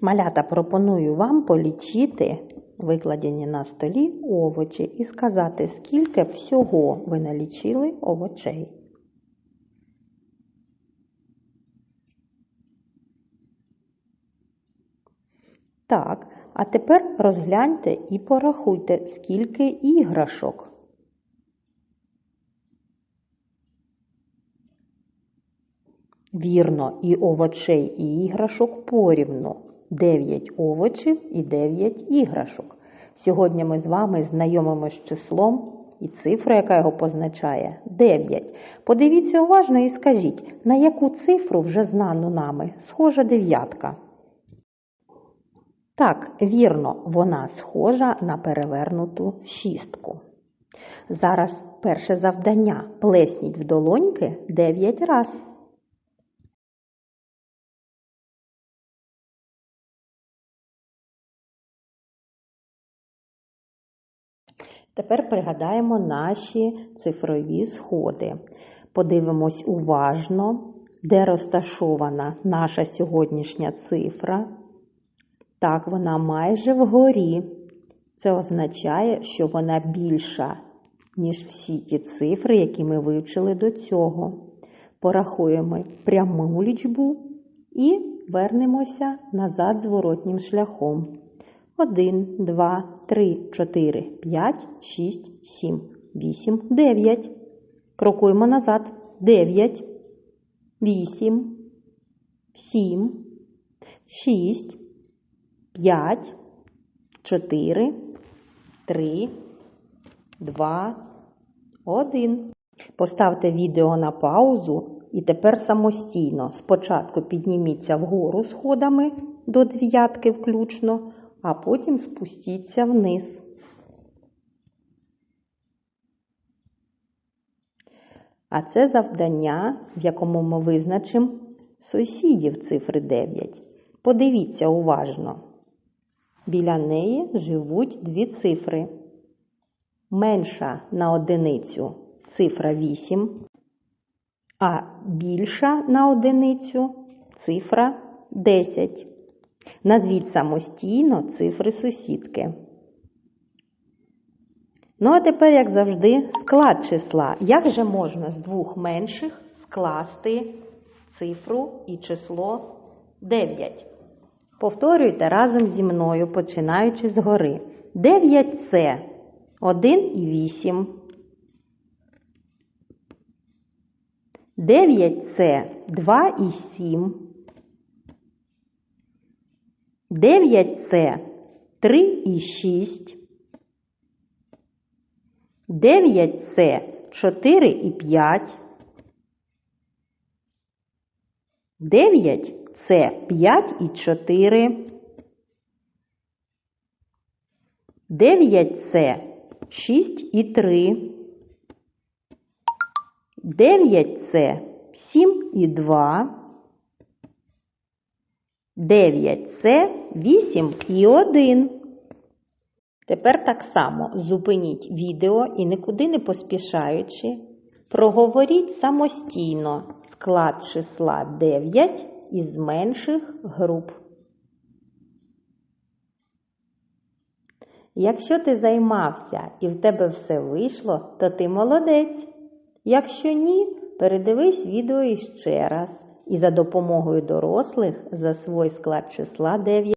Малята пропоную вам полічити викладені на столі овочі і сказати, скільки всього ви налічили овочей. Так, а тепер розгляньте і порахуйте, скільки іграшок. Вірно, і овочей, і іграшок порівну. 9 овочів і 9 іграшок. Сьогодні ми з вами знайомимося з числом і цифрою, яка його позначає 9. Подивіться уважно і скажіть, на яку цифру вже знану нами схожа дев'ятка. Так, вірно, вона схожа на перевернуту шістку. Зараз перше завдання. Плесніть в долоньки 9 раз. Тепер пригадаємо наші цифрові сходи. Подивимось уважно, де розташована наша сьогоднішня цифра. Так, вона майже вгорі. Це означає, що вона більша, ніж всі ті цифри, які ми вивчили до цього. Порахуємо пряму лічбу і вернемося назад зворотнім шляхом. 1, 2, 3, 4, 5, 6, 7, 8, 9. Крокуємо назад. 9, 8, 7, 6, 5, 4, 3, 2, 1. Поставте відео на паузу і тепер самостійно. Спочатку підніміться вгору сходами до дев'ятки включно, а потім спустіться вниз. А це завдання, в якому ми визначимо сусідів цифри 9. Подивіться уважно. Біля неї живуть дві цифри. Менша на одиницю цифра 8, а більша на одиницю цифра 10. Назвіть самостійно цифри сусідки. Ну, а тепер, як завжди, склад числа. Як же можна з двох менших скласти цифру і число 9? Повторюйте разом зі мною, починаючи згори. 9 це 1 і 8. 9 це 2 і 7. 9 це 3 і 6. 9 це 4 і 5. 9 це 5 і 4. 9 це 6 і 3. 9 це 7 і 2. 9 це 8 і 1. Тепер так само зупиніть відео і нікуди не поспішаючи, проговоріть самостійно склад числа 9 із менших груп. Якщо ти займався і в тебе все вийшло, то ти молодець. Якщо ні, передивись відео іще раз і за допомогою дорослих засвой склад числа 9.